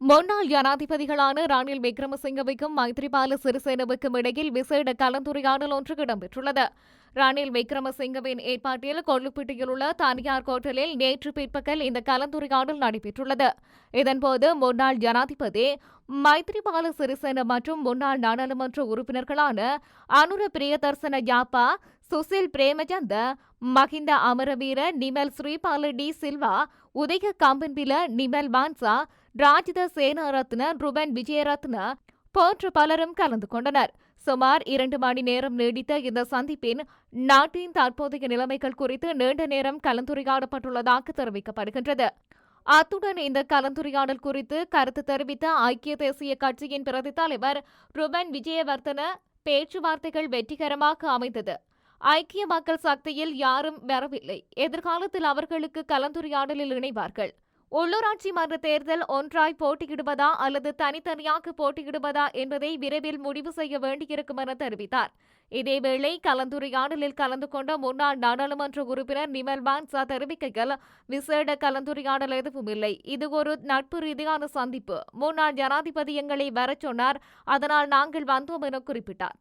முன்னாள் ஜனாதிபதிகளான ரணில் விக்ரமசிங்கவுக்கும் மைத்ரிபால சிறிசேனவுக்கும் இடையில் விசேட கலந்துரையாடல் ஒன்று இடம்பெற்றுள்ளது. ரணில் விக்ரமசிங்கவின் ஏற்பாட்டில் கொள்ளுப்பட்டியில் உள்ள தனியார் கோட்டலில் நேற்று பிற்பகல் இந்த கலந்துரையாடல் நடைபெற்றுள்ளது. இதன்போது முன்னாள் ஜனாதிபதி மைத்ரிபால சிறிசேன மற்றும் முன்னாள் நாடாளுமன்ற உறுப்பினர்களான அனுர பிரியதர்சன யாப்பா சுசில் பிரேமச்சந்த மஹிந்த அமரவீர நிமல் ஸ்ரீபால டி சில்வா உதய கம்பன்பில நிமல் வான்சா ராஜித சேனாரத்ன ருபன் விஜயரத்ன போன்ற பலரும் கலந்து கொண்டனர். சுமார் இரண்டு மணி நேரம் நீடித்த இந்த சந்திப்பின் நாட்டின் தற்போதைய நிலைமைகள் குறித்து நீண்ட நேரம் கலந்துரையாடப்பட்டுள்ளதாக தெரிவிக்கப்படுகின்றது. அத்துடன் இந்த கலந்துரையாடல் குறித்து கருத்து தெரிவித்த ஐக்கிய தேசிய கட்சியின் பிரதி தலைவர் ருபன் விஜயவர்தன பேச்சுவார்த்தைகள் வெற்றிகரமாக அமைந்தது. ஐக்கிய மக்கள் சக்தியில் யாரும் வரவில்லை. எதிர்காலத்தில் அவர்களுக்கு கலந்துரையாடலில் இணைவார்கள். உள்ளூராட்சி மன்ற தேர்தல் ஒன்றாய் போட்டியிடுவதா அல்லது தனித்தனியாக போட்டியிடுவதா என்பதை விரைவில் முடிவு செய்ய வேண்டியிருக்கும் என தெரிவித்தார். இதேவேளை கலந்துரையாடலில் கலந்து கொண்ட முன்னாள் நாடாளுமன்ற உறுப்பினர் நிமல் பான்சா தெரிவிக்கையில் விசேட கலந்துரையாடல் எதுவும் இல்லை. இது ஒரு நட்பு ரீதியான சந்திப்பு. முன்னாள் ஜனாதிபதி எங்களை வரச் சொன்னார். அதனால் நாங்கள் வந்தோம் என குறிப்பிட்டார்.